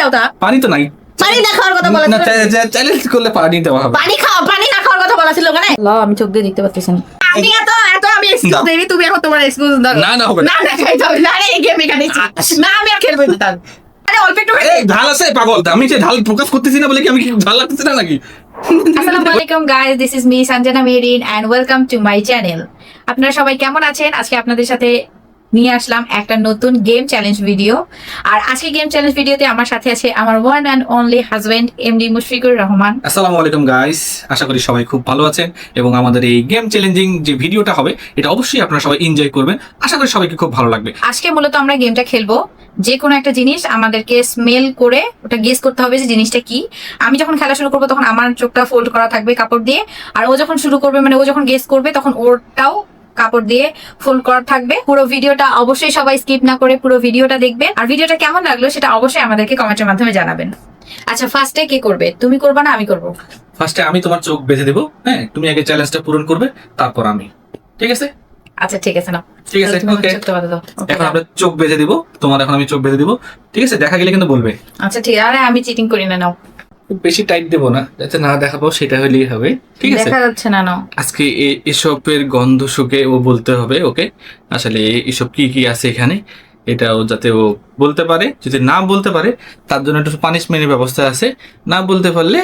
দাও তা পানি তো নাই। পানি না খাওয়ার কথা বলা না চ্যালেঞ্জ করলে পানি দেওয়া হবে। পানি খাও পানি না খাওয়ার কথা বলা ছিল ওখানে? ল আমি চোখ দিয়ে দেখতে পাচ্ছি না আমি এত এত আমি এক্সকিউজ। দেইনি তুমি এখন তোমার এক্সকিউজ দাও। না না হবে না। না না রে গেম এখানে না আমি আর খেলব না তাহলে। আরে অল্প একটু ঢাল আছে পাগল। আমি যে ঢাল প্রকাশ করতেছি না বলে কি আমি কি ঢাল লাগতেছি না নাকি? আসসালামু আলাইকুম guys this is me Sanjana Marin and welcome to my channel আপনারা সবাই কেমন আছেন? আজকে আপনাদের সাথে নিয়ে আসলাম একটা নতুন গেম চ্যালেঞ্জ ভিডিও আর আজকে গেম চ্যালেঞ্জ ভিডিওতে আমার সাথে আছে আমার one and only husband MD Mushfiqur Rahman. আসসালামু আলাইকুম গাইস আশা করি সবাই খুব ভালো আছেন এবং আমাদের এই গেম চ্যালেঞ্জিং যে ভিডিওটা হবে এটা অবশ্যই আপনারা সবাই এনজয় করবেন। আশা করি সবাইকে খুব ভালো লাগবে। আজকে মূলত আমরা গেমটা খেলব। যে কোনো একটা জিনিস আমাদেরকে স্মেল করে ওটা গেস করতে হবে যে জিনিসটা কি। আমি যখন খেলা শুরু করব তখন আমার চোখটা ফোল্ড করা থাকবে কাপড় দিয়ে। আর ও যখন শুরু করবে মানে ও যখন গেস করবে তখন ওরটাও কাপড় দিয়ে ফোল্ড করা থাকবে। পুরো ভিডিওটা অবশ্যই সবাই স্কিপ না করে পুরো ভিডিওটা দেখবেন। আর ভিডিওটা কেমন লাগল সেটা অবশ্যই আমাদেরকে কমেন্টের মাধ্যমে জানাবেন। আচ্ছা ফার্স্টে কে করবে? তুমি করবা না আমি করব? ফার্স্টে আমি তোমার চোখ বেঁধে দেবো হ্যাঁ? তুমি আগে চ্যালেঞ্জটা পূরণ করবে তারপর আমি। ঠিক আছে? আচ্ছা ঠিক আছে না ঠিক আছে ওকে এখন আমরা চোখ বেঁধে দিব তোমার এখন আমি চোখ বেঁধে দিব। ঠিক আছে? দেখা গেলে কিন্তু বলবে। আচ্ছা ঠিক আছে। আরে আমি চিটিং করি না নাও। বেশি টাইট দেবো না যাতে না দেখাবো সেটা হলেই হবে। ঠিক আছে? দেখা যাচ্ছে না নাও আজকে এসবের গন্ধ শুকে ও বলতে হবে ওকে? আসলে এসব কি কি আছে এখানে? এটা ও যাতে ও বলতে পারে। যদি না বলতে পারে তার জন্য একটু পানিশমেন্টের ব্যবস্থা আছে। না বলতে পারলে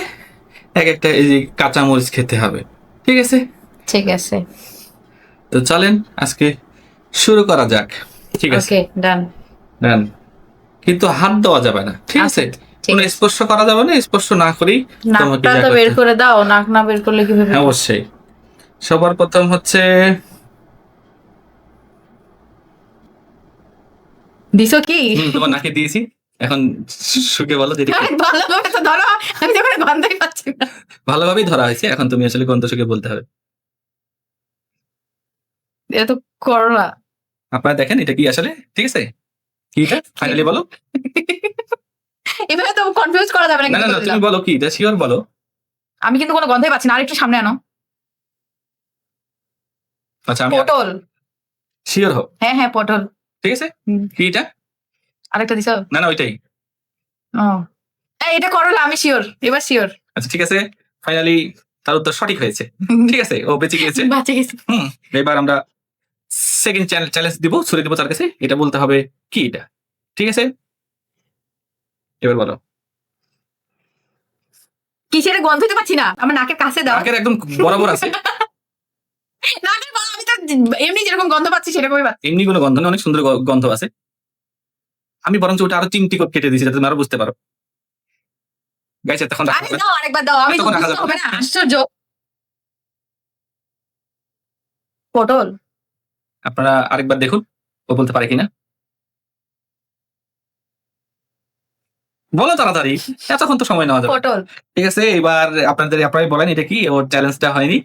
এক একটা এই যে কাঁচামরিচ খেতে হবে। ঠিক আছে? ঠিক আছে। তো চলেন আজকে শুরু করা যাক। ঠিক আছে? ডান ডান কিন্তু হাত দেওয়া যাবে না। ঠিক আছে? ঠিক কোনো স্পর্শ করা যাবে না স্পর্শ না করেই নাকটা তো বের করে দাও নাক না বের করলে কীভাবে? হ্যাঁ, অবশ্যই। সবার প্রথম হচ্ছে দিছো কি? তোমার নাকে দিয়েছি। এখন শুকে বলো যেটা ভালোভাবে তো ধরো আমি তো কোনো গন্ধই পাচ্ছি না। ভালোভাবেই ধরা হয়েছে এখন তুমি আসলে গন্ধ সুখে বলতে হবে? এটা তো করোনা আপনারা দেখেন এটা কি আসলে? ঠিক আছে? কি ফাইনালি বলো। এভাবে তো কনফিউজ করা যাবে না না না তুমি বলো কি এটা শিওর বলো। আমি কিন্তু কোনো গন্ধই পাচ্ছি না আর একটু সামনে আনো। আচ্ছা আমি পটল। শিওর হো হ্যাঁ হ্যাঁ পটল। ঠিক আছে? কি এটা? আরেকটা দিছো? না না ওইটাই। ও। এই, এটা করলা আমি শিওর এবার শিওর আচ্ছা ঠিক আছে। ফাইনালি তার উত্তর সঠিক হয়েছে। ঠিক আছে ও বেঁচে গিয়েছে। বাঁচে গেছে হুম এবার আমরা সেকেন্ড চ্যালেঞ্জ দিব ছুড়ে দিব তার কাছে। এটা বলতে হবে কি এটা? ঠিক আছে? এবার বলো। কিসের গন্ধই তো পাচ্ছি না? আমার নাকের কাছে দাও। নাকের একদম বরাবর আছে। নাকের গন্ধ আমি তো এমনি যেরকম গন্ধ পাচ্ছি সেরকমই পাচ্ছি। এমনি কোনো গন্ধ নেই অনেক সুন্দর গন্ধ আছে। আমি বরঞ্চ ওটা আরও তিনটি করে কেটে দিয়েছি যাতে তুমি আরও বুঝতে পারো। গাইছে তখন আরে দাও আরেকবার দাও আমি তো বুঝতে হবে না আশ্চর্য। পটল। আপনারা আরেকবার দেখুন ও বলতে পারে কিনা। বলো তাড়াতাড়ি। এতক্ষণ তো সময় নেওয়া যাবে। পটল। ঠিক আছে এবার আপনাদের আপনারাই বলেন এটা কি ওর চ্যালেঞ্জটা হয়নি।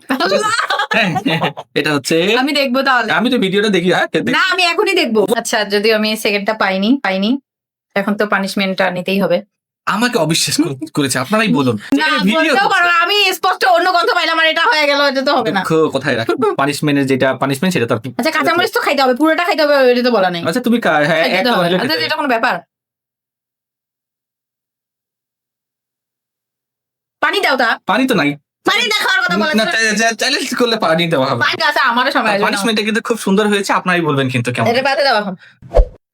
হ্যাঁ, এটা হচ্ছে আমি দেখব তাহলে। আমি তো ভিডিওটা দেখি হ্যাঁ? না আমি এখনই দেখব। আচ্ছা যদিও আমি সেকেন্ডটা পাইনি পাইনি। এখন তো পানিশমেন্টটা নিতেই হবে। আমাকে অবিশ্বাস করেছে আপনারাই বলুন। আমি স্পষ্ট অন্য গন্ধ পাইলাম আর এটা হয়ে গেল এটা তো হবে না। কোথায় রাখি পানিশমেন্টের যেটা পানিশমেন্ট সেটা তো আচ্ছা কাঁচামরিচ তো খাইতে হবে পুরোটা খাইতে হবে এটা তো বলা নেই। আচ্ছা তুমি হ্যাঁ আচ্ছা এটা কোনো ব্যাপার? পানি দাও তা। পানি তো নাই। পানি না খাওয়ার কথা বলা না চ্যালেঞ্জ করলে পানি দেওয়া হবে। পানি আছে আমারও সময় আসবে পানিশমেন্টটা কিন্তু খুব সুন্দর হয়েছে আপনারাই বলবেন কিন্তু কেমন। এটা বাদে দাও এখন।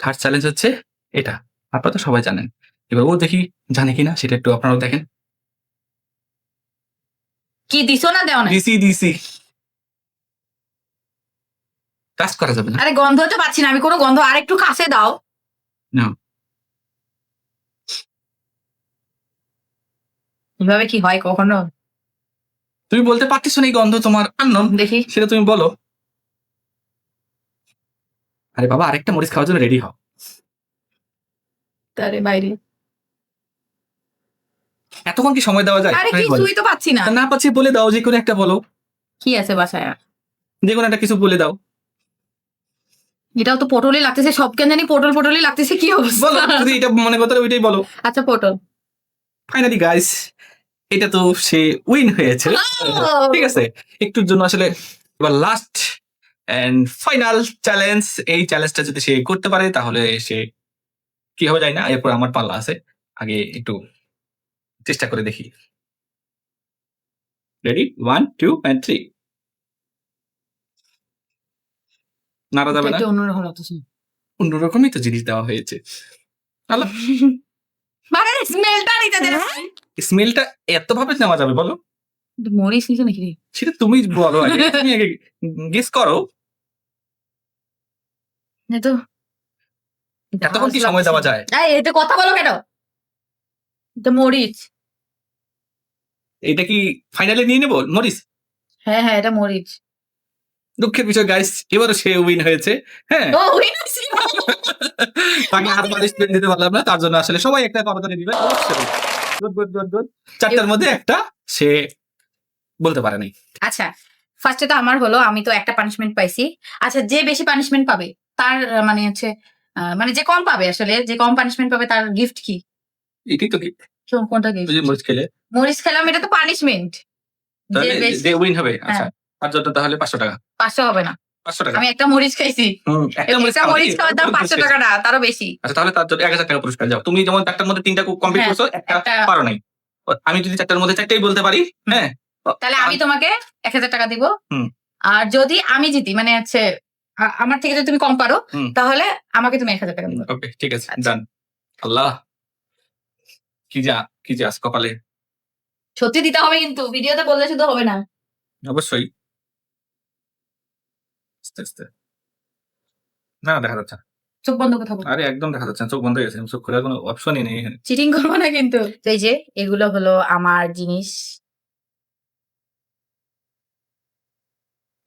থার্ড চ্যালেঞ্জ হচ্ছে এটা। আপনারা তো সবাই জানেন। এবার ও দেখি জানে কিনা সেটা একটু আপনারাও দেখেন। কি দিছো না দেও না কাজ করা যাবে না। আরে গন্ধ তো পাচ্ছি না আমি কোনো গন্ধ আর একটু কাছে দাও। নাও। এভাবে কি হয় কখনো? তুমি বলতে পারতেছো না এই গন্ধ তোমার আনন দেখি। সেটা তুমি বলো। আরে বাবা আরেকটা মরিচ খাওয়ার জন্য রেডি হও। তারে বাইরে। এতক্ষণ কি সময় দেওয়া যায়? আরে বলি। কিছুই তো পাচ্ছি না। না পাচ্ছি বলে দাও যে কোনো একটা বলো। কি আছে বাসায়? আর? যে কোনো একটা কিছু বলে দাও। এটাও তো পটলই লাগতেছে সব কেন জানি পটল পটলই লাগতেছে কি অবস্থা? বলো যদি এটা মনে করতে ওইটাই বলো। আচ্ছা পটল। ফাইনালি গাইস এটা তো সে উইন হয়েছে। ঠিক আছে? একটুর জন্য আসলে এবার লাস্ট এন্ড ফাইনাল চ্যালেঞ্জ এই চ্যালেঞ্জটা যদি সে করতে পারে তাহলে সে কি হবে যায় না এরপর আমার পাল্লা আছে। আগে একটু চেষ্টা করে দেখি। Ready one two and three নাড়া যাবে না। অন্যরকম অন্যরকমই তো জিনিস দেওয়া হয়েছে। আল্লাহ। মানে স্মেলটা নিতে দে স্মেলটা এত ভাবে নেওয়া যাবে বলো। মরিচ নিচে নাকি রে? সেটা তুমি বলো আগে। তুমি আগে গেস করো। না তো এতক্ষণ কি সময় দেওয়া যায়? এই এটা কথা বলো কেন? এটা মরিচ। এটা কি ফাইনালে নিয়ে নেব? মরিস হ্যাঁ হ্যাঁ এটা মরিচ। দুঃখের বিষয় গাইস এবারও সে উইন হয়েছে হ্যাঁ। তাকে হাত মালিশ পেন দিতে পারলাম না তার জন্য আসলে সবাই একটা করতালি দিবে গুড গুড গুড গুড চারটার মধ্যে একটা সে বলতে পারে নাই। আচ্ছা ফার্স্টে তো আমার হলো আমি তো একটা পানিশমেন্ট পাইছি। আচ্ছা যে বেশি পানিশমেন্ট পাবে তার মানে হচ্ছে মানে যে কম পাবে আসলে যে কম পানিশমেন্ট পাবে তার গিফট কি? এটাই তো গিফট কোন- কোনটা ওই মরিচ খেলে। মরিচ খেলাম এটা তো পানিশমেন্ট যে উইন হবে আচ্ছা। তার জন্য তাহলে পাঁচশো টাকা। পাঁচশো হবে না। পাঁচশো টাকা। আমি একটা মরিচ খাইছি। হুম, একটা মরিচ একটা খাওয়া মরিচ খাওয়ার দাম পাঁচশো টাকা না তারও বেশি। আচ্ছা তাহলে তার জন্য এক হাজার টাকা পুরস্কার যাও। তুমি যেমন চারটার মধ্যে তিনটা কমপ্লিট হ্যাঁ, করছ একটা একটা- পারো নাই। আমি যদি চারটার মধ্যে চারটাই বলতে পারি হ্যাঁ? তাহলে আমি তোমাকে এক হাজার টাকা দিব। হুম। আর যদি আমি জিতি মানে হচ্ছে আমার থেকে যদি তুমি কম পারো তাহলে আমাকে তুমি এক হাজার টাকা দিবে। ওকে ঠিক আছে আচ্ছা। ডান আল্লাহ কি যা কি যা কপালে। সত্যি দিতে হবে কিন্তু ভিডিওতে বললে শুধু হবে না। অবশ্যই। আস্তে আস্তে। না দেখা যাচ্ছে না। চোখ বন্ধ কথা বল আরে একদম দেখা যাচ্ছে না চোখ বন্ধ হয়ে গেছে চোখ খোলার কোনো অপশনই নেই এখানে। চিটিং করব না কিন্তু। তো এই যে এগুলো হলো আমার জিনিস।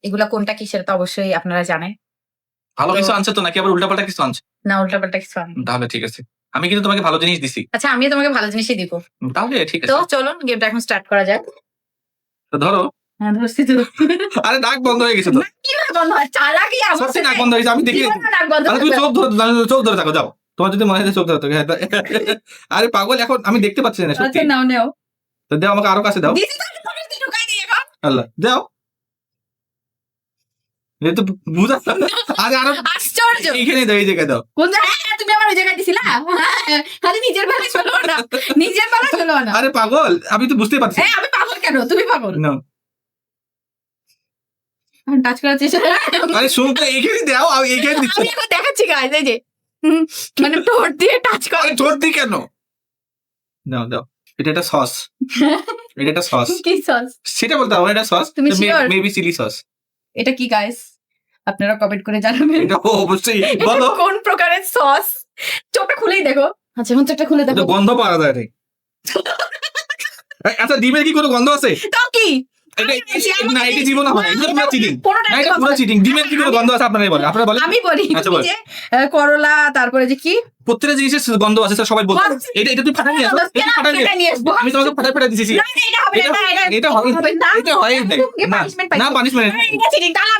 এগুলা কোনটা কি সেটা তো অবশ্যই আপনারা জানেন। ভালো কিছু আনছে তো নাকি? আবার উল্টাপাল্টা কিছু আনছে? না উল্টাপাল্টা কিছু আনি তাহলে ঠিক আছে। আমি কিন্তু তোমাকে ভালো জিনিস দিছি। আচ্ছা আমিও তোমাকে ভালো জিনিসই দিব। তাহলে ঠিক আছে। তো চলুন গেমটা এখন স্টার্ট করা যাক। তো ধরো ধরছি তো। আরে নাক বন্ধ হয়ে গেছে তো। কীভাবে বন্ধ হয়? চালাকি আমার সত্যি নাক বন্ধ হয়েছে আমি দেখি। নাক বন্ধ তুমি চোখ ধরে চোখ ধরে থাকো যাও। তোমার যদি মনে হয় চোখ ধরে থাকো আরে পাগল এখন আমি দেখতে পাচ্ছি না সত্যি। আচ্ছা নাও তো দাও আমাকে আরও কাছে দাও। আল্লাহ দাও। তো আরে আরও আশ্চর্য। এইখানে দাও এই জায়গায় দাও। কোন জায়গায়? হ্যাঁ, তুমি আমার ওই জায়গায় দিছিলা? খালি নিজের বেলা চলো না। নিজের বেলা চলো না। আরে পাগল আমি তো বুঝতে পারছি হ্যাঁ আমি পাগল কেন? তুমি পাগল। না টাচ করার চেষ্টা আরে এইখানে দাও আমি এইখানে দিচ্ছি। আমি এখন দেখাচ্ছি গাইজ এই যে। মানে ঠোঁট দিয়ে টাচ কর। আরে তোর দি কেন? দাও দাও। এটা একটা সস এটা একটা সস কি সস সেটা বলতে হবে এটা সস তুমি মেবি চিলি সস এটা কি গাইস আপনারা কমেন্ট করে জানাবেন। এটা অবশ্যই। বলো। কোন প্রকারের সস চোখটা খুলেই দেখো। আচ্ছা এখন চোখটা খুলে দেখো। গন্ধ পাওয়া যায় রে। আচ্ছা ডিমের কি কোনো গন্ধ আছে? তাও কি? না এটা জীবন হয় এটা পুরো চিটিং না এটা পুরো চিটিং ডিমের কি কোনো গন্ধ আছে আপনারাই বলেন আপনারা বলেন। আমি বলি আচ্ছা, যে করলা তারপরে যে কি? প্রত্যেকটা জিনিসের গন্ধ আছে স্যার সবাই বলতে। এটা এটা তুই ফাটাই নিয়ে আসো এটা ফাটাই নিয়ে আসব? আমি তোমাকে দিয়েছি না, না, এটা হবে না, এটা- হয় না। পানিশমেন্ট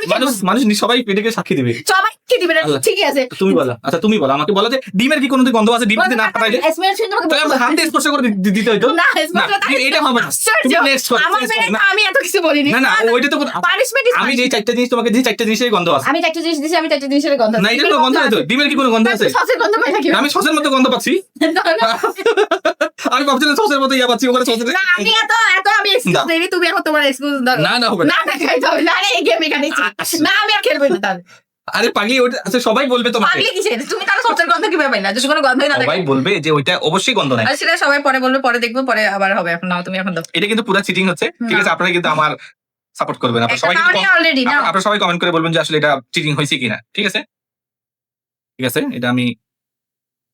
মানুষ মানুষ সবাই পেটেকে সাক্ষী দেবে। সবাইকে দিবে না, ঠিকই আছে। তুমি বলো আচ্ছা তুমি বলো আমাকে বলো যে ডিমের কি কোনো গন্ধ আছে? ডিম না ফাটাইলে? হাত দিয়ে স্পর্শ করে দিতে হইতো। না, এটা হবে না। তুমি next করো, আমার next বেলায় করো, তো না। আমি এত কিছু বলিনি। না না ওইটা তো পানিশমেন্ট আমি যে চারটা জিনিস তোমাকে যে চারটা জিনিসের গন্ধ আছে। আমি চারটে জিনিস দিছি আমি চারটে জিনিসের গন্ধ না এটা কোনো গন্ধ তো। ডিমের কি কোনো গন্ধ আছে? সসের গন্ধ পাই আমি সসের মতো গন্ধ পাচ্ছি। আমি ভাবছিলাম সসের মতো ইয়া পাচ্ছি ওখানে সসের না, আমি এত এত আমি এক্সকিউজ। তুমি এখন তোমার এক্সকিউজ দাও না না হবে না। না খাইতে হবে না। আরে এই গেম এখানে আচ্ছা। না আমি আর খেলব না তাহলে। আরে পাগলি ওটা আচ্ছা সবাই বলবে তোমাকে। পাগলি কিসে তুমি তাহলে সসের গন্ধ কীভাবে পাইলা? যদি কোনো গন্ধই না থাকে। সবাই বলবে যে ওইটা অবশ্যই গন্ধ নাই। আর সেটা সবাই পরে বলবে পরে দেখব পরে আবার হবে। এখন নাও তুমি এখন দাও। এটা কিন্তু পুরো চিটিং হচ্ছে। ঠিক আছে আপনারা কিন্তু আমার সাপোর্ট করবেন। আপনারা সবাই আপনারা সবাই কমেন্ট করে বলবেন যে আসলে এটা চিটিং হয়েছে কিনা। ঠিক আছে ঠিক আছে? এটা আমি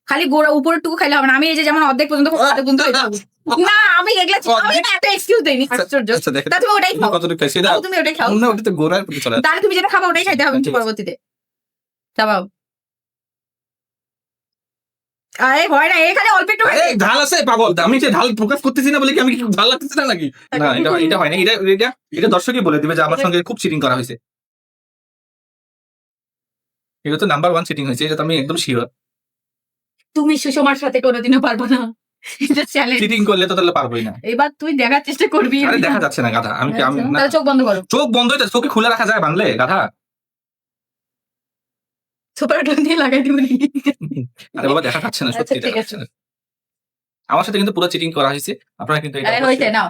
খালি গোড়া উপরের টুকু খাইলে হবে না। আমি এই যে যেমন অর্ধেক পর্যন্ত অর্ধেক পর্যন্ত না আমি এগুলা আমি না একটা এক্সকিউজ দেইনি আশ্চর্য। আচ্ছা তা তুমি ওটাই খাও। কতটুকু খাইছি? তাহলে তুমি ওটাই খাও। না ওটা তো গোড়ার প্রতি চলে তাহলে তুমি যেটা খাব ওটাই খাইতে হবে ঠিক পরবর্তীতে। চাবাও আরে ভয় না এখানে অল্প একটু খাইতে। ঢাল আছে পাগল। আমি যে ঢাল প্রকাশ করতেছি না বলে কি আমি কি ঢাল লাগতেছি না নাকি? না এটা এটা হয় না। এটা এটা এটা দর্শকই বলে দিবে যে আমার সঙ্গে খুব চিটিং করা হয়েছে। এটা তো নাম্বার ওয়ান চিটিং হয়েছে এটা তো আমি একদম শিওর তুমি সুষমার সাথে কোনোদিনও পারব না এটা চ্যালেঞ্জ চিটিং করলে তো তাহলে পারবোই না এবার তুই দেখার চেষ্টা করবি আরে দেখা যাচ্ছে না গাধা আমি আমি না তাহলে চোখ বন্ধ করো চোখ বন্ধ হয়ে চোখে খুলে রাখা যায় বানলে গাধা সুপার টোন দিয়ে লাগাই দিবি আরে বাবা দেখা যাচ্ছে না আচ্ছা, সত্যি ঠিক দেখা আছে। যাচ্ছে না আমার সাথে কিন্তু পুরো চিটিং করা হয়েছে আপনারা কিন্তু এটা আরে হয়েছে নাও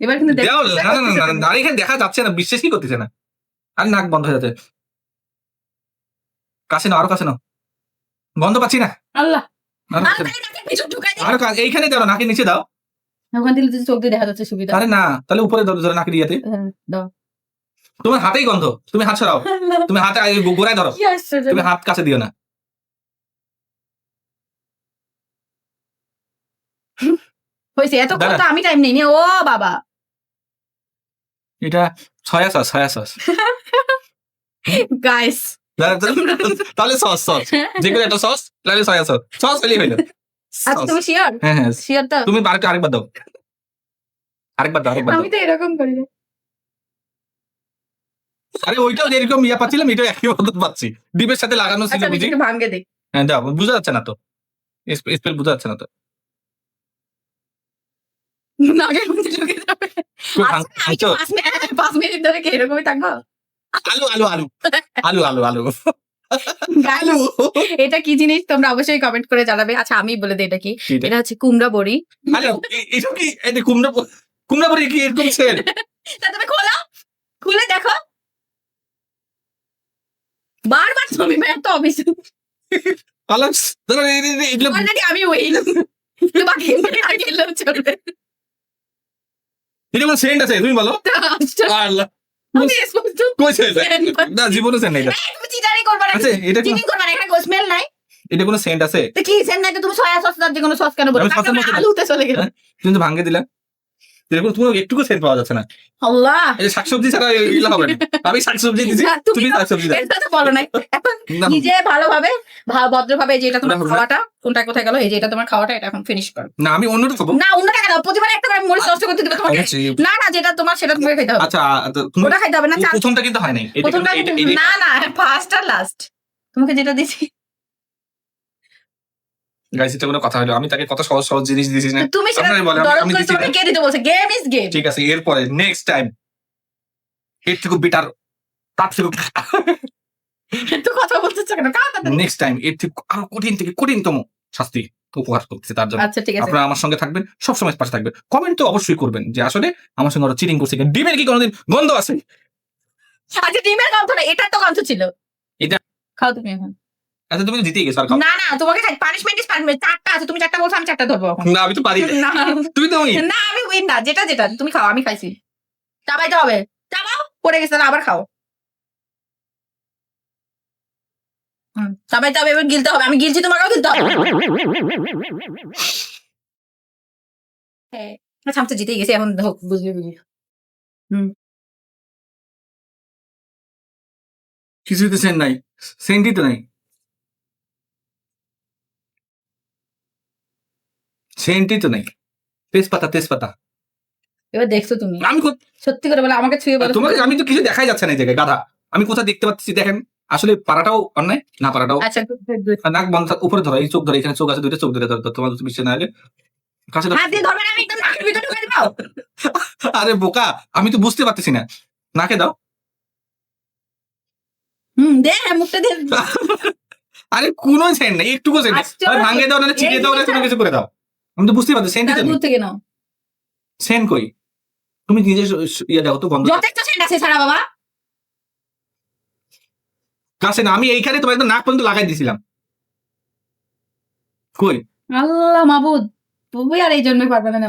এবার কিন্তু দেও, না না না না, না এখানে দেখা যাচ্ছে না বিশ্বাস কি করতেছে না আর নাক বন্ধ হয়ে যাচ্ছে কাছে না আরও কাছে না গন্ধ পাচ্ছি না? আল্লাহ। আরও কাছে নাকি এইখানে দাও নাকের নিচে দাও। ওখান থেকে চোখ দিয়ে দেখা যাচ্ছে সুবিধা। আরে না তাহলে উপরে দাও ধরে নাকের ইয়াতে। হ্যাঁ, দাও। তোমার হাতেই গন্ধ তুমি হাত ছড়াও তুমি হাতে গোড়ায় ধরো। তুমি হাত কাছে দিও না। হয়েছে এত। তো আমি টাইম নেই নি ও বাবা। এটা soya sauce soya sauce. Guys তাহলে সস সস। যেগুলো একটা সস তাহলে সয়া সস। সস হলেই হইল আচ্ছা তুমি শিওর? হ্যাঁ হ্যাঁ। শিওর তো তুমি আরেকটা আরেকবার দাও। আরেকবার দাও আরেকবার আমি তো এরকম করি না। আরে ওইটাও যেরকম ইয়া পাচ্ছিলাম এটাও একই মতো পাচ্ছি। ডিপের সাথে লাগানো ছিল আচ্ছা বুঝি? ভাঙ্গে দিই হ্যাঁ দাও বোঝা যাচ্ছে না তো। স্পেল বোঝা যাচ্ছে না তো। নাকের মধ্যে ঢুকে যাবে। কই আচ্ছা, পাঁচ মিনিট ধরে কি এরকমই থাকব? আলু আলু আলু। আলু আলু আলু। এটা কি জিনিস? তোমরা অবশ্যই কমেন্ট করে জানাবে। আচ্ছা আমি বলে দিই এটা কি? এটা? হচ্ছে কুমড়া বড়ি। আলু এটা কি? এটা কুমড়া কুমড়া পরে কি এরকম সেল তা তুমি খোলো। খুলে দেখো। বারবার তুমি এত অফিস আলু ধরো এগুলো অলরেডি আমি উইন বাকি আর গেলেও চলবে এটা কোনো সেন্ট আছে তুমি বলো। আল্লাহ। আমি স্পষ্ট না জীবনে সেন্ট নেই তুমি চিটারি করবে না আচ্ছা এটা চিটিং করবে না এখানে স্মেল নাই। এটা কোনো সেন্ট আছে? কি সেন নাই তুমি সয়া সস আর যে কোনো সস কেন বলো? আমি সসের মধ্যে- আলুতে চলে গেল। হ্যাঁ? তুমি তো ভাঙ্গে দিলা। এরকম কোনো একটুকু সেন্ট পাওয়া যাচ্ছে না। আল্লাহ। শাকসবজি ছাড়া এগুলো হবে না। আমি শাকসবজি দিছি। না, তুমি তুমি শাকসবজি দাও। এটা তো বলো নাই। এখন নিজে ভালোভাবে ভা- ভদ্রভাবে এই যে এটা তোমার। খাওয়াটা কোনটা কোথায় গেল? এই যে এটা তোমার খাওয়াটা এটা এখন ফিনিশ করো। না আমি অন্যটা খাব। না অন্য টাকা দাও প্রতিবার একটা করে মরিচ নষ্ট করতে দেবে তোমাকে? না না যেটা তোমার সেটা তোমাকে খেতে হবে। আচ্ছা ওটা খাইতে হবে না প্রথমটা কিন্তু হয় নাই। প্রথমটা না না ফার্স্ট আর লাস্ট তোমাকে যেটা দিছি। গাইস এটা কোনো কথা হলো। আমি তাকে কত সহজ সহজ জিনিস দিয়েছি না। তুমি সেটা আমি- দিছি তোমাকে না। কে দিতে বলছে? গেম ইজ গেম ঠিক আছে এরপরে নেক্সট টাইম এর থেকে বেটার তার থেকে তো কথা বলতে কাটা দাও। নেক্সট টাইম এর থেকে আরও কঠিন থেকে কঠিনতম। শাস্তি উপহার করতেছে তার জন্য। আচ্ছা আপনারা আমার সঙ্গে থাকবেন সবসময় পাশে থাকবেন। কমেন্ট তো অবশ্যই করবেন যে আসলে আমার সঙ্গে ওরা চিটিং করছে ডিমের কি কোনোদিন গন্ধ আছে? আচ্ছা ডিমের গন্ধ না এটা তো গন্ধ ছিল। এটা- খাও তুমি এখন। আচ্ছা তুমি জিতেই গেছো আর না না তোমাকে পানিশমেন্ট ইজ পানিশমেন্ট চারটা আছে তুমি চারটা বলছো আমি চারটা ধরবো না আমি তো পারি না। তুমি তো না আমি উইন না যেটা যেটা তুমি খাও আমি খাইছি। চাবাইতে হবে। চাবাও পড়ে গেছে আবার খাও। হুম, চাবাইতে হবে এবার গিলতে হবে। আমি গিলছি তোমাকেও গিলতে হবে। হ্যাঁ তো জিতেই গেছি এখন হোক বুঝবি বুঝবি কিছুই তো সেন্ট নাই। সেন্টই তো নাই। সেন্টই তো নাই। তেজপাতা তেজপাতা। এবার দেখছ তুমি। আমি সত্যি করে বলে আমাকে ছুঁয়ে বলো। তোমাকে আমি তো কিছু দেখাই যাচ্ছে না এই জায়গায় গাধা। আমি কোথায় দেখতে পাচ্ছি দেখেন। আসলে পাড়াটাও অন্যায় না পাড়াটাও। আচ্ছা নাক বন্ধ উপরে ধরো এই চোখ ধরে এখানে চোখ আছে দুইটা চোখ ধরে ধরো তোমার বিশ্বাস না কাছে দিবাও আরে বোকা আমি তো বুঝতে পারতেছি না। নাকে দাও। হুম দে মুখটা আরে কোনো সেন্ট নাই একটুকু সেন্ট আশ্চর্য। ভাঙে দাও না চিকে দাও না কোনো কিছু করে দাও। আমি তো বুঝতে পারছি দূর থেকে নাও। সেন্ট কই? তুমি নিজে ইয়ে দাও তো গন্ধ যথেষ্ট সেন্ট আছে ছাড়া বাবা। কাছে না আমি এইখানে তোমার একদম নাক পর্যন্ত লাগাই দিছিলাম। কই? আল্লাহ মাবুদ তুমি আর এই জন্যই পারবে না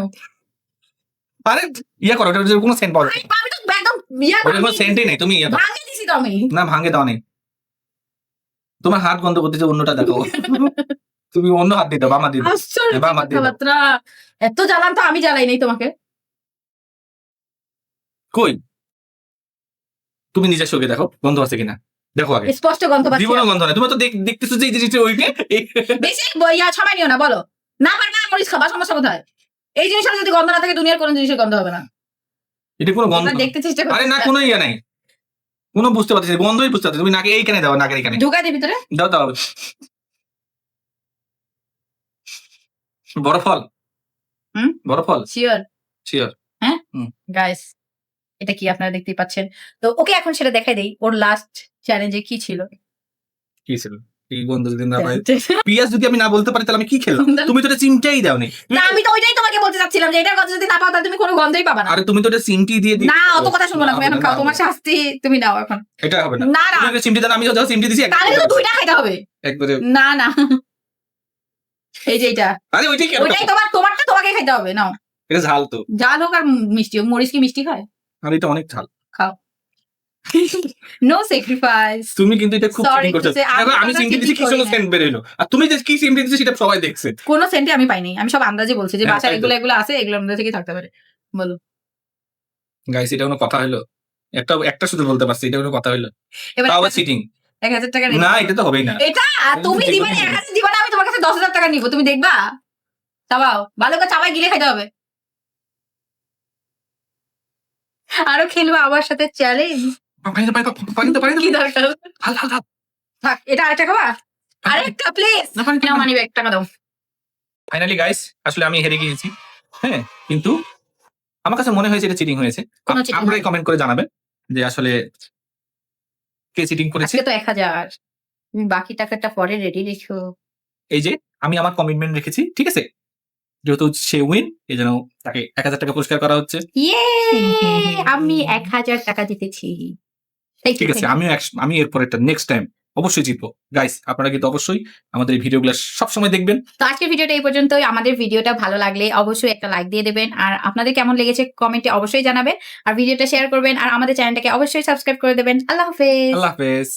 আরে ইয়া করো ওটার কোনো সেন্ট পাওয়া যায়। আমি তো একদম ইয়া ওটার কোনো সেন্টই নেই তুমি ইয়ে ভাঙে দিছি তো আমি। না ভাঙে দাও নেই তোমার হাত গন্ধ করতেছে অন্যটা দেখো তুমি অন্য হাত দাও বামা দিয়ে দাও। কথাবার্তা। এত জ্বালান তো আমি জ্বালাই নাই তোমাকে। কই? তুমি নিজের চোখে দেখো গন্ধ আছে কিনা? দেখো আগে। স্পষ্ট গন্ধ পাচ্ছি জীবনে গন্ধ নাই। তুমি তো দেখ- দেখতেছো যে জিনিসটা ওইকে বেশি ইয়া সময় নিও না বলো। না পারবে না মরিচ খাবা সমস্যা কোথায়? এই যদি গন্ধ না থাকে দুনিয়ার কোনো জিনিসের গন্ধ হবে না। এটা কোনো গন্ধ দেখতে চেষ্টা আরে না কোনো ইয়ে নাই। কোনো বুঝতে পারছি না, গন্ধই বুঝতে পারছি না। তুমি নাকে এইখানে দাও নাকের এইখানে। ঢুকাই দি ভিতরে। দাও দাও। বড় ফল। হুম? বড় ফল? শিওর শিওর গাইস এটা কি আপনারা দেখতেই পাচ্ছেন? তো ওকে এখন সেটা দেখাই দেই ওর লাস্ট চ্যালেঞ্জে কি ছিল? কি ছিল? এই যদি না পাই? পিয়াজ যদি আমি না বলতে পারি তাহলে আমি কি খেলাম? তুমি তো এটা চিমটাই দাওনি। না আমি তো ওইটাই তোমাকে বলতে চাচ্ছিলাম যে এটার কথা যদি না পাও তাহলে তুমি কোনো গন্ধই পাবা না। আরে তুমি তো এটা চিমটি দিয়ে দিই না অত কথা শুনব না তুমি এখন খাও তোমার শাস্তি তুমি নাও এখন। এটা হবে না। না না। তুমি চিমটি দেন আমি যখন চিমটি দিছি তাহলে তো দুইটা খাইতে হবে। একবারে। না না। এই যে এটা আরে ওইটাই কেন ওইটাই তোমার তোমারটা তোমাকে খাইতে হবে নাও। এটা ঝাল তো। জাল হোক আর মিষ্টি মরিচ কি মিষ্টি খায়? আর এটা অনেক ঝাল। নো স্যাক্রিফাইস তুমি কিন্তু এটা খুব চিটিং করছ। আমি চিমটি দিছি cheating কি সুন্দর সেন্ট বের হলো আর তুমি যে কি চিমটি দিছো সেটা সবাই দেখছে। কোন সেন্টে আমি পাইনি। আমি সব আন্দাজে বলছি যে হ্যাঁ, তো। এগুলো এগুলো আছে এগুলোর মধ্যে থেকে থাকতে পারে। বলো। গাইস এটা কোনো কথা হলো একটা একটা শুধু বলতে পারছি এটা কোনো কথা হলো এবার আবার চিটিং এক হাজার টাকা না এটা তো হবেই না। এটা তুমি দিবে না, এক হাজার দিবে না, আমি তোমার কাছে দশ হাজার টাকা নিবো তুমি দেখবা? চাবাও। ভালো করে চাবাই গিলে খাইতে হবে। আরও খেলব আমার সাথে চ্যালেঞ্জ পানি পানি পানি তো পানি তো কি দরকার? হাল হাল হাল থাক এটা আরেকটা খাবা? আরেকটা প্লিজ না পানি নাও মানি ব্যাগ টাকা দাও। ফাইনালি গাইস আসলে আমি হেরে গিয়েছি। হ্যাঁ কিন্তু আমার কাছে মনে হয়েছে এটা চিটিং হয়েছে। আপনারাই কমেন্ট করে জানাবেন যে আসলে কে চিটিং করেছে। তো এক হাজার। বাকি টাকাটা পরে রেডি রেখো। এই যে আমি আমার কমিটমেন্ট রেখেছি ঠিক আছে? যেহেতু সে উইন এই জন্য তাকে এক হাজার টাকা পুরস্কার করা হচ্ছে। ইয়ে আমি এক হাজার টাকা you, ঠিক আছে আমিও আমি এরপর একটা নেক্সট টাইম অবশ্যই জিতবো। গাইস আপনারা কিন্তু অবশ্যই আমাদের এই ভিডিওগুলো সবসময় দেখবেন। তো আজকের ভিডিওটা এই পর্যন্তই। আমাদের ভিডিওটা ভালো লাগলে অবশ্যই একটা লাইক দিয়ে দেবেন। আর আপনাদের কেমন লেগেছে কমেন্টে অবশ্যই জানাবেন। আর ভিডিওটা শেয়ার করবেন। আর আমাদের চ্যানেলটাকে অবশ্যই সাবস্ক্রাইব করে দেবেন। আল্লাহ হাফেজ। আল্লাহ হাফেজ।